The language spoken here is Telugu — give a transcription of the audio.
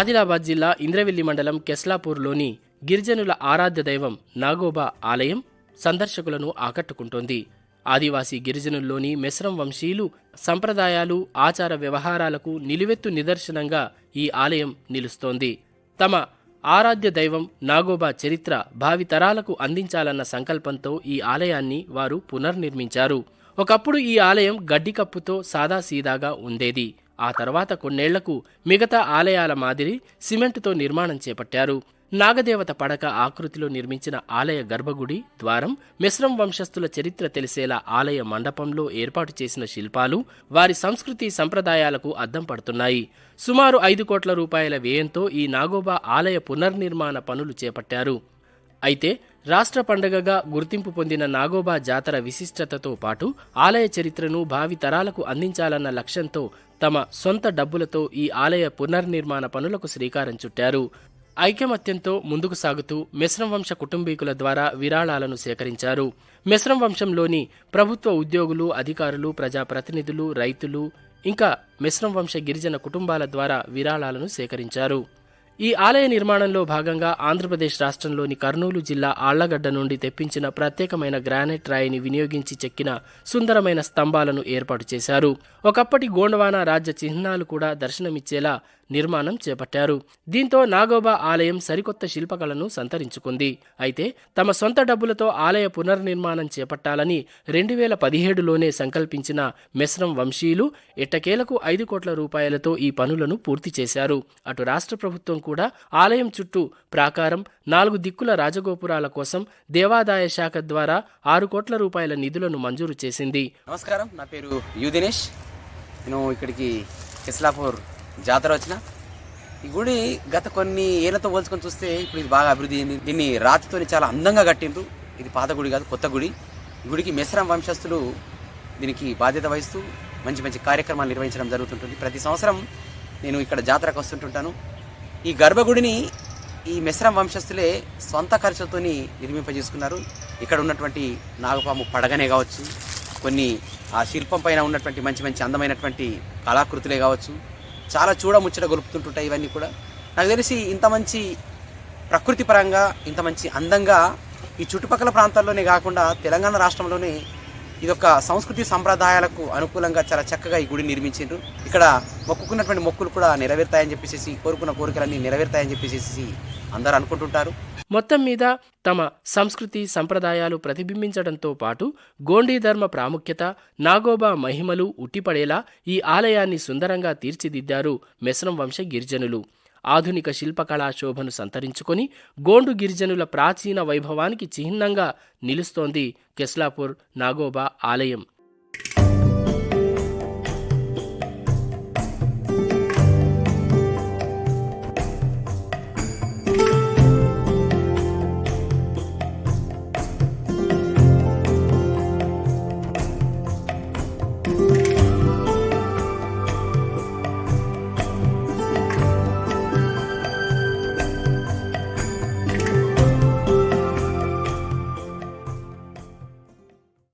ఆదిలాబాద్ జిల్లా ఇంద్రవెల్లి మండలం కెస్లాపూర్లోని గిరిజనుల ఆరాధ్య దైవం నాగోబా ఆలయం సందర్శకులను ఆకట్టుకుంటోంది. ఆదివాసీ గిరిజనుల్లోని మెస్రం వంశీయులు సంప్రదాయాలు ఆచార వ్యవహారాలకు నిలువెత్తు నిదర్శనంగా ఈ ఆలయం నిలుస్తోంది. తమ ఆరాధ్య దైవం నాగోబా చరిత్ర భావితరాలకు అందించాలన్న సంకల్పంతో ఈ ఆలయాన్ని వారు పునర్నిర్మించారు. ఒకప్పుడు ఈ ఆలయం గడ్డి కప్పుతో సాదాసీదాగా ఉండేది. ఆ తర్వాత కొన్నేళ్ళకు మిగతా ఆలయాల మాదిరి సిమెంటుతో నిర్మాణం చేపట్టారు. నాగదేవత పడక ఆకృతిలో నిర్మించిన ఆలయ గర్భగుడి ద్వారం మిశ్రం వంశస్థుల చరిత్ర తెలిసేలా ఆలయ మండపంలో ఏర్పాటు చేసిన శిల్పాలు వారి సంస్కృతి సంప్రదాయాలకు అద్దం పడుతున్నాయి. సుమారు ఐదు కోట్ల రూపాయల వ్యయంతో ఈ నాగోబా ఆలయ పునర్నిర్మాణ పనులు చేపట్టారు. అయితే రాష్ట్ర పండగగా గుర్తింపు పొందిన నాగోబా జాతర విశిష్టతతో పాటు ఆలయ చరిత్రను భావి తరాలకు అందించాలన్న లక్ష్యంతో తమ సొంత డబ్బులతో ఈ ఆలయ పునర్నిర్మాణ పనులకు శ్రీకారం చుట్టారు. ఐకమత్యంతో ముందుకు సాగుతూ మిశ్రం వంశ కుటుంబీకుల ద్వారా విరాళాలను సేకరించారు. మిశ్రం వంశంలోని ప్రభుత్వ ఉద్యోగులు అధికారులు ప్రజాప్రతినిధులు రైతులు ఇంకా మిశ్రం వంశ గిరిజన కుటుంబాల ద్వారా విరాళాలను సేకరించారు. ఈ ఆలయ నిర్మాణంలో భాగంగా ఆంధ్రప్రదేశ్ రాష్ట్రంలోని కర్నూలు జిల్లా ఆళ్ళగడ్డ నుండి తెప్పించిన ప్రత్యేకమైన గ్రానైట్ రాయిని వినియోగించి చెక్కిన సుందరమైన స్తంభాలను ఏర్పాటు చేశారు. ఒకప్పటి గోండవాన రాజ్య చిహ్నాలు కూడా దర్శనమిచ్చేలా నిర్మాణం చేపట్టారు. దీంతో నాగోబా ఆలయం సరికొత్త శిల్పకళను సంతరించుకుంది. అయితే తమ సొంత డబ్బులతో ఆలయ పునర్నిర్మాణం చేపట్టాలని రెండు వేల పదిహేడులోనే సంకల్పించిన మెస్రం వంశీయులు ఎట్టకేలకు ఐదు కోట్ల రూపాయలతో ఈ పనులను పూర్తి చేశారు. అటు రాష్ట్ర ప్రభుత్వం కూడా ఆలయం చుట్టూ ప్రాకారం నాలుగు దిక్కుల రాజగోపురాల కోసం దేవాదాయ శాఖ ద్వారా ఆరు కోట్ల రూపాయల నిధులను మంజూరు చేసింది. నమస్కారం. నా పేరు యు దినేష్. నేను ఇక్కడికి కిస్లాపూర్ జాతర వచ్చిన. ఈ గుడి గత కొన్ని ఏళ్ళతో పోల్చుకొని చూస్తే ఇప్పుడు ఇది బాగా అభివృద్ధి అయింది దీన్ని రాతితోని చాలా అందంగా కట్టిండ్రు. ఇది పాత గుడి కాదు కొత్త గుడి. ఈ గుడికి మెసరం వంశస్థులు దీనికి బాధ్యత వహిస్తూ మంచి మంచి కార్యక్రమాలు నిర్వహించడం జరుగుతుంటుంది. ప్రతి సంవత్సరం నేను ఇక్కడ జాతరకు వస్తుంటుంటాను. ఈ గర్భగుడిని ఈ మెసరం వంశస్థులే సొంత ఖర్చులతోని నిర్మింపజేసుకున్నారు. ఇక్కడ ఉన్నటువంటి నాగపాము పడగనే కావచ్చు కొన్ని ఆ శిల్పం పైన ఉన్నటువంటి మంచి మంచి అందమైనటువంటి కళాకృతులే కావచ్చు. చాలా చూడముచ్చట గొలుపుతుంటుంటాయి ఇవన్నీ కూడా. నాకు తెలిసి ఇంత మంచి ప్రకృతి పరంగా ఇంత మంచి అందంగా ఈ చుట్టుపక్కల ప్రాంతాల్లోనే కాకుండా తెలంగాణ రాష్ట్రంలోనే ఇదొక సంస్కృతి సంప్రదాయాలకు అనుకూలంగా చాలా చక్కగా ఈ గుడి నిర్మించారు ఇక్కడ మొక్కుకున్నటువంటి మొక్కులు కూడా నెరవేరుతాయని చెప్పేసి కోరుకున్న కోరికలన్నీ నెరవేరుతాయని చెప్పేసి అందరూ అనుకుంటుంటారు. మొత్తం మీద తమ సంస్కృతి సంప్రదాయాలు ప్రతిబింబించడంతో పాటు గోండీ ధర్మ ప్రాముఖ్యత నాగోబా మహిమలు ఉట్టిపడేలా ఈ ఆలయాన్ని సుందరంగా తీర్చిదిద్దారు మెస్రం వంశ గిరిజనులు. ఆధునిక శిల్పకళా శోభను సంతరించుకొని గోండు గిరిజనుల ప్రాచీన వైభవానికి చిహ్నంగా నిలుస్తోంది కెస్లాపూర్ నాగోబా ఆలయం.